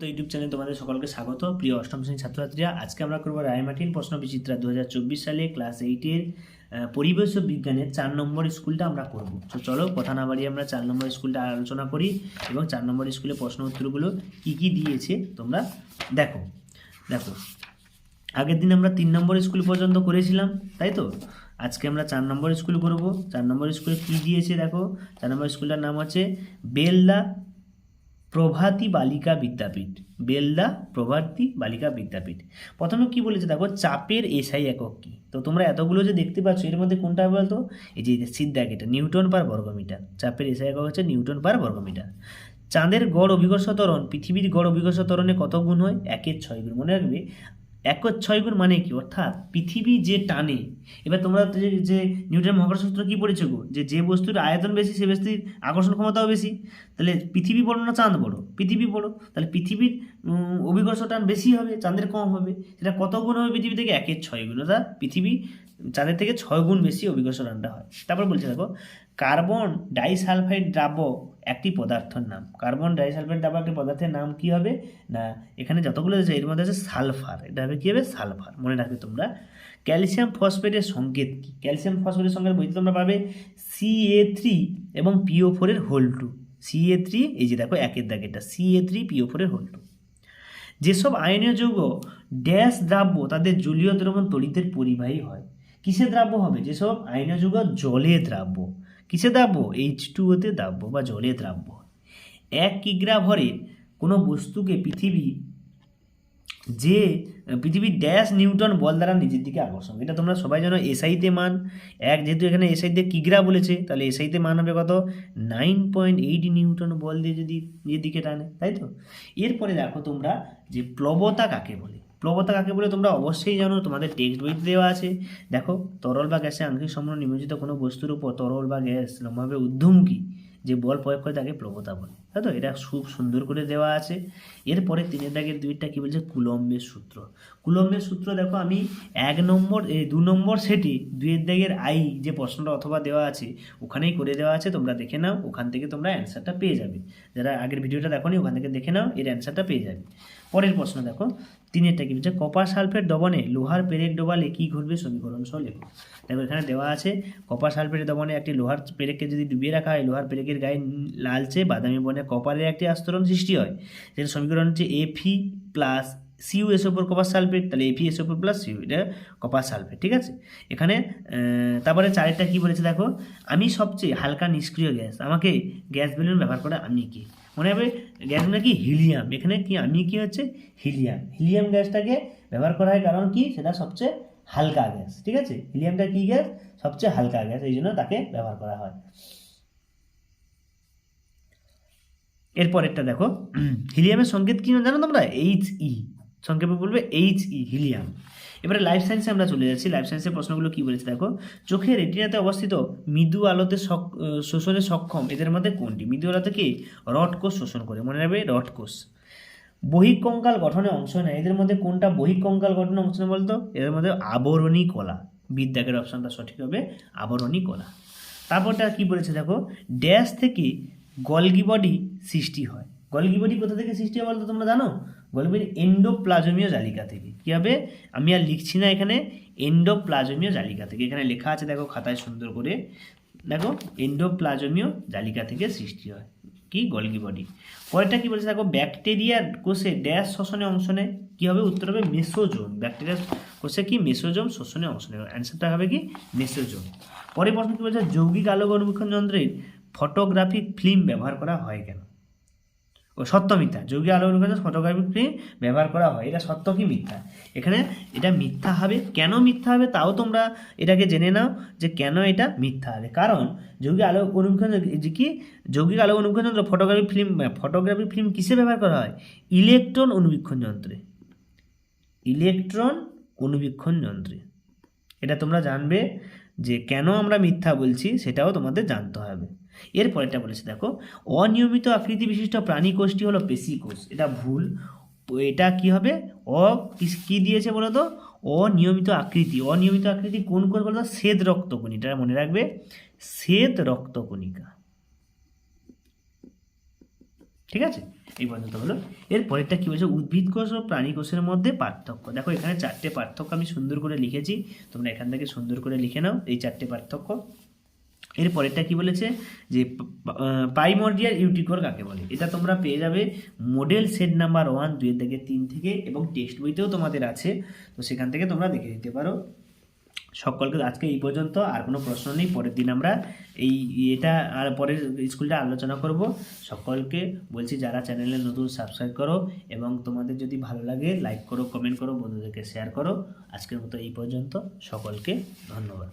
তো ইউটিউব চ্যানেলে তোমাদের সকলকে স্বাগত। প্রিয় অষ্টম শ্রেণির ছাত্রছাত্রীরা, আজকে আমরা করব রায়মার্টিন প্রশ্ন বিচিত্রা দু হাজার চব্বিশ সালে ক্লাস এইটের পরিবেশ ও বিজ্ঞানের চার নম্বর স্কুলটা আমরা করব। তো চলো, কথা না বাড়িয়ে আমরা চার নম্বর স্কুলটা আলোচনা করি এবং চার নম্বর স্কুলে প্রশ্ন উত্তরগুলো কী কী দিয়েছে তোমরা দেখো। দেখো, আগের দিন আমরা তিন নম্বর স্কুল পর্যন্ত করেছিলাম, তাই তো? আজকে আমরা চার নম্বর স্কুল করব। চার নম্বর স্কুলে কী দিয়েছে দেখো? চার নম্বর স্কুলটার নাম হচ্ছে বেলদা প্রভাতী বালিকা বিদ্যাপীঠ, বেলদা প্রভাতী বালিকা বিদ্যাপীঠ। প্রথমে কি বলেছে দেখো, চাপের এসআই একক কি? তো তোমরা এতগুলো যে দেখতে পাচ্ছ, এর মধ্যে কোনটা বলতো? এই যে সিদ্ধাক এটা, নিউটন পার বর্গমিটার। চাপের এসআই একক হচ্ছে নিউটন পার বর্গমিটার। চাঁদের গড় অভিকর্ষ ত্বরণ, পৃথিবীর গড় অভিকর্ষ ত্বরণে কত গুণ হয়? একের ছয় গুণ। মনে রাখবে এক ছয় গুণ মানে কি? অর্থাৎ পৃথিবী যে টানে, এবার তোমরা যে নিউটনের মহাকর্ষ সূত্র কি পড়েছো গো? যে যে বস্তুর আয়তন বেশি, সে বস্তুর আকর্ষণ ক্ষমতাও বেশি। তাহলে পৃথিবী বড় না চাঁদ বড় পৃথিবী বড় তাহলে পৃথিবীর অভিকর্ষ টান বেশি হবে, চাঁদের কম হবে। সেটা কত গুণ হবে পৃথিবী থেকে? একের ছয় গুণ। অর্থাৎ পৃথিবী চাঁদের থেকে ছয় গুণ বেশি অভিকর্ষ টানটা হয়। তারপর বলছে দেখো, কার্বন ডাইসালফাইড দ্রাব্য একটি পদার্থের নাম। কার্বন ডাইসালফাইড দ্রাব্য একটি পদার্থের নাম কি হবে? না, এখানে যতগুলো আছে, এর মধ্যে আছে সালফার। এটা হবে কি হবে? সালফার। মনে রাখবে তোমরা। ক্যালসিয়াম ফসফেটের সংকেত কি? ক্যালসিয়াম ফসফেটের সংকেত বইতে তোমরা পাবে সি এ থ্রি এবং পিও ফোরের whole two C A three এই যে দেখো, একের দাগ এটা। সি এ থ্রি পিও ফোরের হোল টু যেসব আয়নীয় যৌগ ড্যাশ দ্রাব্য তাদের জলীয় দ্রবণ তড়িতের পরিবাহী হয়। কিসে দ্রাব্য হবে? যেসব আয়নীয় যৌগ জলে দ্রাব্য। কিসে দ্রাব্য এইচ টু ওতে দ্রাব্য বা জলে দ্রাব্য এক কিগ্রা ভরের কোনো বস্তুকে পৃথিবী, যে পৃথিবীর ড্যাশ নিউটন বল দ্বারা নিজের দিকে আকর্ষণ এটা তোমরা সবাই জানো এসআইতে মান। এক যেহেতু এখানে এসআইতে কিগ্রা বলেছে, তাহলে এসআইতে মান হবে কত? নাইন পয়েন্ট এইট নিউটন বল দিয়ে যদি নিজের দিকে টানে, তাই তো? এরপরে দেখো তোমরা যে প্লবতা কাকে বলে। প্লবতা কাকে বলে তোমরা অবশ্যই জানো, তোমাদের টেক্সট বইতে দেওয়া আছে। দেখো, তরল বা গ্যাসে আংশিক সম্পূর্ণ নিমজ্জিত কোনো বস্তুর উপর তরল বা গ্যাস লম্বাভাবে ঊর্ধ্বমুখী যে বল প্রয়োগ করে তাকে প্রবতা বলে। তাই তো? এটা খুব সুন্দর করে দেওয়া আছে। এরপরে তিনের দাগের দুইটা কী বলছে? কুলম্বের সূত্র। কুলম্বের সূত্র দেখো, আমি এক নম্বর এই দু নম্বর সেটি দুইয়ের দাগের আই যে প্রশ্নটা অথবা দেওয়া আছে, ওখানেই করে দেওয়া আছে। তোমরা দেখে নাও, ওখান থেকে তোমরা অ্যান্সারটা পেয়ে যাবে। যারা আগের ভিডিওটা দেখো নি ওখান থেকে দেখে নাও, এর অ্যান্সারটা পেয়ে যাবে। পরের প্রশ্ন দেখো। তিনেরটা কি? বলছে কপার সালফেট দবনে লোহার পেরেক ডোবালে কী ঘটবে সমীকরণ সহ লেখো দেখো, এখানে দেওয়া আছে, কপার সালফেটের দবনে একটি লোহার পেরেককে যদি ডুবিয়ে রাখা হয়, লোহার পেরেকের গায়ে লালচে বাদামি বনে কপারের একটি আস্তরণ সৃষ্টি হয়। যেটা সমীকরণ হচ্ছে F E plus C U S ওপর কপার সালফেট, তাহলে এফি এস ওপর প্লাস সিউ এটা কপার সালফেট, ঠিক আছে? এখানে তারপরে চারেরটা কি বলেছে দেখো? আমি সবচেয়ে হালকা নিষ্ক্রিয় গ্যাস, আমাকে গ্যাস বেলুন ব্যবহার করে আমি কি? মনে হবে গ্যাস নাকি হিলিয়াম? এখানে কি, আমি কি হচ্ছে? হিলিয়াম। হিলিয়াম গ্যাসটাকে ব্যবহার করা হয় কারণ কি? সেটা সবচেয়ে হালকা গ্যাস, ঠিক আছে? হিলিয়ামটা কি গ্যাস? সবচেয়ে হালকা গ্যাস, এই জন্য তাকে ব্যবহার করা হয়। এরপরেরটা দেখো। হিলিয়ামের সংকেত কি জানো তোমরা? এইচ ই সংক্ষেপে বলবে এইচ ই হিলিয়াম। এবারে লাইফ সায়েন্সে আমরা চলে যাচ্ছি। লাইফ সায়েন্সের প্রশ্নগুলো কি বলেছে দেখো? চোখের রেটিনাতে অবস্থিত মৃদু আলোতে শোষণে সক্ষম এদের মধ্যে কোনটি? মৃদু আলোতে কি? রড কোষ শোষণ করে। মনে রাখবে রড কোষ। বহিঃকঙ্কাল গঠনে অংশ নেয়। এদের মধ্যে কোনটা বহিঃকঙ্কাল গঠনে অংশ নেয় বলতো? এদের মধ্যে আবরণী কলা। বিদ্যাকের অপশনটা সঠিক হবে, আবরণী কলা। তারপরটা কি বলেছে দেখো? ড্যাশ থেকে গলগি বডি সৃষ্টি হয়। গলগি বডি কোথা থেকে সৃষ্টি হয় বলতো তোমরা জানো? গলগি বডি এন্ডোপ্লাজমীয় জালিকা থেকে। কী হবে? আমি আর লিখছি না এখানে এন্ডোপ্লাজমীয় জালিকা থেকে। এখানে লেখা আছে, দেখো, খাতায় সুন্দর করে। দেখো এন্ডোপ্লাজমীয় জালিকা থেকে সৃষ্টি হয়। কি? গলগি বডি পরেরটা কি বলছে? দেখো ব্যাকটেরিয়ার কোষে ড্যাশ শোষণে অংশ নেয়। কী হবে? উত্তর হবে মেসোজোম ব্যাকটেরিয়ার কোষে কি? মেসোজোম শোষণে অংশ নেয়। অ্যান্সারটা হবে কি? মেসোজোম পরের প্রশ্ন কী বলছে? যৌগিক আলোক অনুবীক্ষণ যন্ত্রের ফটোগ্রাফিক ফিল্ম ব্যবহার করা হয় কেন? সত্য মিথ্যা। যোগী আলোক অনুবীক্ষণ ফটোগ্রাফিক ব্যবহার করা হয়। এটা সত্য কি মিথ্যা? এখানে এটা মিথ্যা হবে। কেন মিথ্যা হবে তাও তোমরা এটাকে জেনে নাও যে কেন এটা মিথ্যা হবে। কারণ যৌগিক আলো অনুবীক্ষণ যে কি? যৌগিক আলো অনুবীক্ষণ যন্ত্র ফটোগ্রাফি ফিল্ম ফটোগ্রাফি ফিল্ম কিসে ব্যবহার করা হয়? ইলেকট্রন অনুবীক্ষণ যন্ত্রে। ইলেকট্রন অনুবীক্ষণ যন্ত্রে। এটা তোমরা জানবে যে কেন আমরা মিথ্যা বলছি সেটাও তোমাদের জানতে হবে। এরপরেটা বলেছে, দেখো, অনিয়মিত আকৃতি বিশিষ্ট প্রাণী কোষটি হলো পেশি কোষ এটা ভুল। এটা কি হবে? অ কি- দিয়েছে বলো তো? অনিয়মিত আকৃতি। অনিয়মিত আকৃতি কোন কোষ বলো তো? শ্বেত রক্তকণিকা। এটা মনে রাখবে? শ্বেত রক্তকণিকা। ঠিক আছে? এই পর্যন্ত হলো। এর পরেরটা কী বলছে? উদ্ভিদ কোষ ও প্রাণী কোষের মধ্যে পার্থক্য। দেখো, এখানে চারটে পার্থক্য আমি সুন্দর করে লিখেছি। তোমরা এখান থেকে সুন্দর করে লিখে নাও এই চারটে পার্থক্য। এর পরেরটা কি বলেছে? যে পাইমর্ডিয়াল ইউটিকোর কাকে বলে? এটা তোমরা পেয়ে যাবে মডেল সেট নাম্বার ওয়ান, দুই থেকে তিন থেকে এবং টেক্সট বইতেও তোমাদের আছে। তো সেখান থেকে তোমরা দেখে নিতে পারো। সকলকে আজকে এই পর্যন্ত, আর কোনো প্রশ্ন নেই। পরের দিন আমরা এই এটা আর পরের স্কুলটা আলোচনা করব। সকলকে বলছি, যারা চ্যানেলে নতুন সাবস্ক্রাইব করো এবং তোমাদের যদি ভালো লাগে লাইক করো কমেন্ট করো, বন্ধুদেরকে শেয়ার করো। আজকের মতো এই পর্যন্ত। সকলকে ধন্যবাদ।